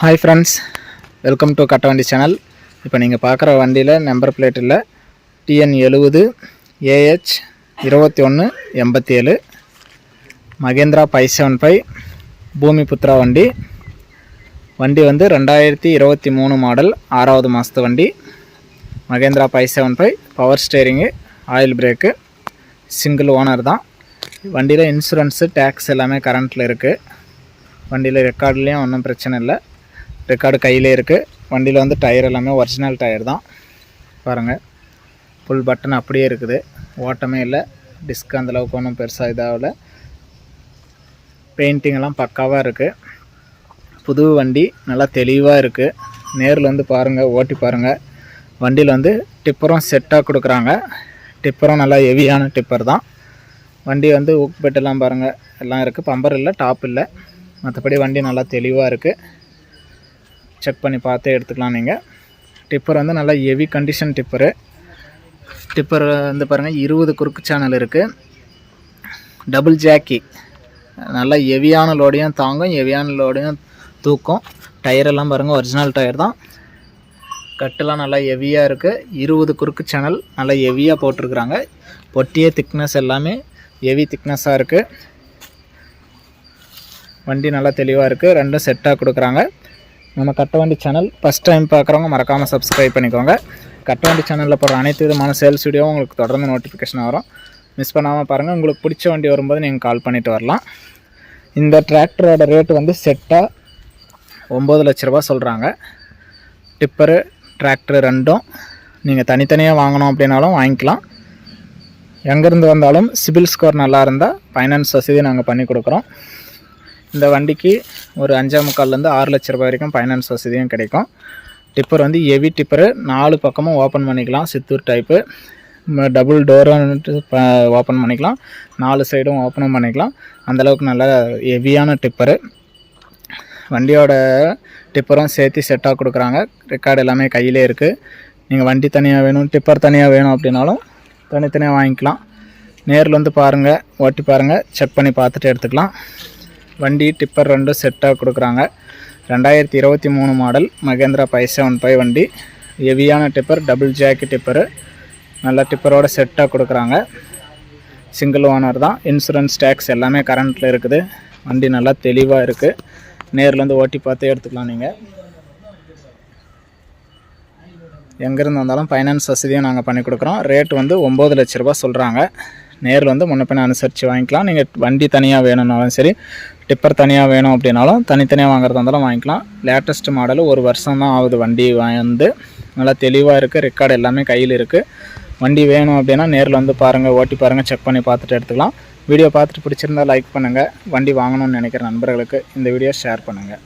Hi friends welcome to கட்ட வண்டி channel இப்போ நீங்கள் பார்க்குற வண்டியில் நம்பர் பிளேட் இல்லை. டிஎன் எழுபது ஏஹெச் இருபத்தி ஒன்று எண்பத்தி ஏழு Mahindra five seven five Bhoomiputra வண்டி. வண்டி வந்து ரெண்டாயிரத்தி இருபத்தி மூணு மாடல் ஆறாவது மாதத்து வண்டி. Mahindra five seven five power steering oil brake single owner தான். வண்டியில் இன்சூரன்ஸு டேக்ஸ் எல்லாமே கரண்ட்டில் இருக்குது வண்டியில் ரெக்கார்ட்லேயும் ஒன்றும் பிரச்சனை இல்லை. ரெக்கார்டு கையிலே இருக்குது வண்டியில் வந்து டயர் எல்லாமே ஒரிஜினல் டயர் தான். பாருங்கள் ஃபுல் பட்டன் அப்படியே இருக்குது. ஓட்டமே இல்லை. டிஸ்க் அந்தளவுக்கு ஒன்றும் பெருசாக இதாகல. பெயிண்டிங்லாம் பக்காவாக இருக்குது புது வண்டி நல்லா தெளிவாக இருக்குது நேரில் வந்து பாருங்கள் ஓட்டி பாருங்கள் வண்டியில் வந்து டிப்பரும் செட்டாக கொடுக்குறாங்க. டிப்பரும் நல்லா ஹெவியான டிப்பர் தான். வண்டி வந்து உக் பெட்டெல்லாம் பாருங்கள் எல்லாம் இருக்குது பம்பர் இல்லை டாப் இல்லை. மற்றபடி வண்டி நல்லா தெளிவாக இருக்குது செக் பண்ணி பார்த்து எடுத்துக்கலாம் நீங்கள் டிப்பர் வந்து நல்லா ஹெவி கண்டிஷன் டிப்பரு டிப்பர் வந்து பாருங்கள் இருபது குறுக்கு சேனல் இருக்குது டபுள் ஜாக்கி நல்லா ஹெவியான லோடையும் தாங்கும் ஹெவியான லோடையும் தூக்கும். டயரெல்லாம் பாருங்கள் ஒரிஜினல் டயர் தான். கட்டெல்லாம் நல்லா ஹெவியாக இருக்குது இருபது குறுக்கு சேனல் நல்லா ஹெவியாக போட்டிருக்குறாங்க. பொட்டியே திக்னஸ் எல்லாமே ஹெவி திக்னஸாக இருக்குது வண்டி நல்லா தெளிவாக இருக்குது ரெண்டும் செட்டாக கொடுக்குறாங்க. நம்ம கட்டவண்டி சேனல் ஃபஸ்ட் டைம் பார்க்குறவங்க மறக்காமல் சப்ஸ்கிரைப் பண்ணிக்கோங்க. கட்டவண்டி சேனலில் போகிற அனைத்து விதமான சேல்ஸ் வீடியோவும் உங்களுக்கு தொடர்ந்து நோட்டிஃபிகேஷன் வரும். மிஸ் பண்ணாமல் பாருங்கள் உங்களுக்கு பிடிச்ச வண்டி வரும்போது நீங்கள் கால் பண்ணிவிட்டு வரலாம். இந்த டிராக்டரோட ரேட்டு வந்து செட்டாக ஒம்பது லட்ச ரூபா சொல்கிறாங்க டிப்பரு டிராக்டர் ரெண்டும் நீங்கள் தனித்தனியாக வாங்கணும் அப்படின்னாலும் வாங்கிக்கலாம். எங்கேருந்து வந்தாலும் சிபில் ஸ்கோர் நல்லா இருந்தால் ஃபைனான்ஸ் வசதி நாங்கள் பண்ணி கொடுக்குறோம். இந்த வண்டிக்கு ஒரு அஞ்சே முக்கால்லேருந்து ஆறு லட்ச ரூபாய் வரைக்கும் ஃபைனான்ஸ் வசதியும் கிடைக்கும். டிப்பர் வந்து ஹெவி டிப்பரு நாலு பக்கமும் ஓப்பன் பண்ணிக்கலாம். சித்தூர் டைப்பு டபுள் டோரும் ஓப்பன் பண்ணிக்கலாம். நாலு சைடும் ஓப்பனும் பண்ணிக்கலாம். அந்தளவுக்கு நல்ல ஹெவியான டிப்பரு வண்டியோட டிப்பரும் சேர்த்து செட்டாக கொடுக்குறாங்க. ரெக்கார்டு எல்லாமே கையிலே இருக்குது நீங்கள் வண்டி தனியாக வேணும் டிப்பர் தனியாக வேணும் அப்படின்னாலும் தனித்தனியாக வாங்கிக்கலாம். நேரில் வந்து பாருங்கள் ஓட்டி பாருங்கள் செக் பண்ணி பார்த்துட்டு எடுத்துக்கலாம். வண்டி டிப்பர் ரெண்டும் செட்டாக கொடுக்குறாங்க. ரெண்டாயிரத்தி இருபத்தி மூணு model Mahindra five seven five வண்டி. ஹெவியான டிப்பர் டபுள் ஜாக்கி டிப்பரு. நல்ல டிப்பரோட செட்டாக கொடுக்குறாங்க. சிங்கிள் ஓனர் தான். இன்சூரன்ஸ் டேக்ஸ் எல்லாமே கரண்ட்டில் இருக்குது. வண்டி நல்லா தெளிவாக இருக்குது நேர்லேருந்து ஓட்டி பார்த்தே எடுத்துக்கலாம் நீங்கள் எங்கேருந்து வந்தாலும் ஃபைனான்ஸ் வசதியும் நாங்கள் பண்ணி கொடுக்குறோம். ரேட் வந்து ஒம்பது லட்ச ரூபா சொல்கிறாங்க நேரில் வந்து முன்ன அனுசரித்து வாங்கிக்கலாம். நீங்கள் வண்டி தனியாக வேணும்னாலும் சரி டிப்பர் தனியாக வேணும் அப்படின்னாலும் தனித்தனியாக வாங்குறதா இருந்தாலும் வாங்கிக்கலாம். லேட்டஸ்ட் மாடல் ஒரு வருஷம் தான் ஆகுது வண்டி வந்து. நல்லா தெளிவாக இருக்குது ரெக்கார்டு எல்லாமே கையில் இருக்குது வண்டி வேணும் அப்படின்னா நேரில் வந்து பாருங்கள் ஓட்டி பாருங்கள் செக் பண்ணி பார்த்துட்டு எடுத்துக்கலாம். வீடியோ பார்த்துட்டு பிடிச்சிருந்தா லைக் பண்ணுங்கள் வண்டி வாங்கணும்னு நினைக்கிற நண்பர்களுக்கு இந்த வீடியோ ஷேர் பண்ணுங்கள்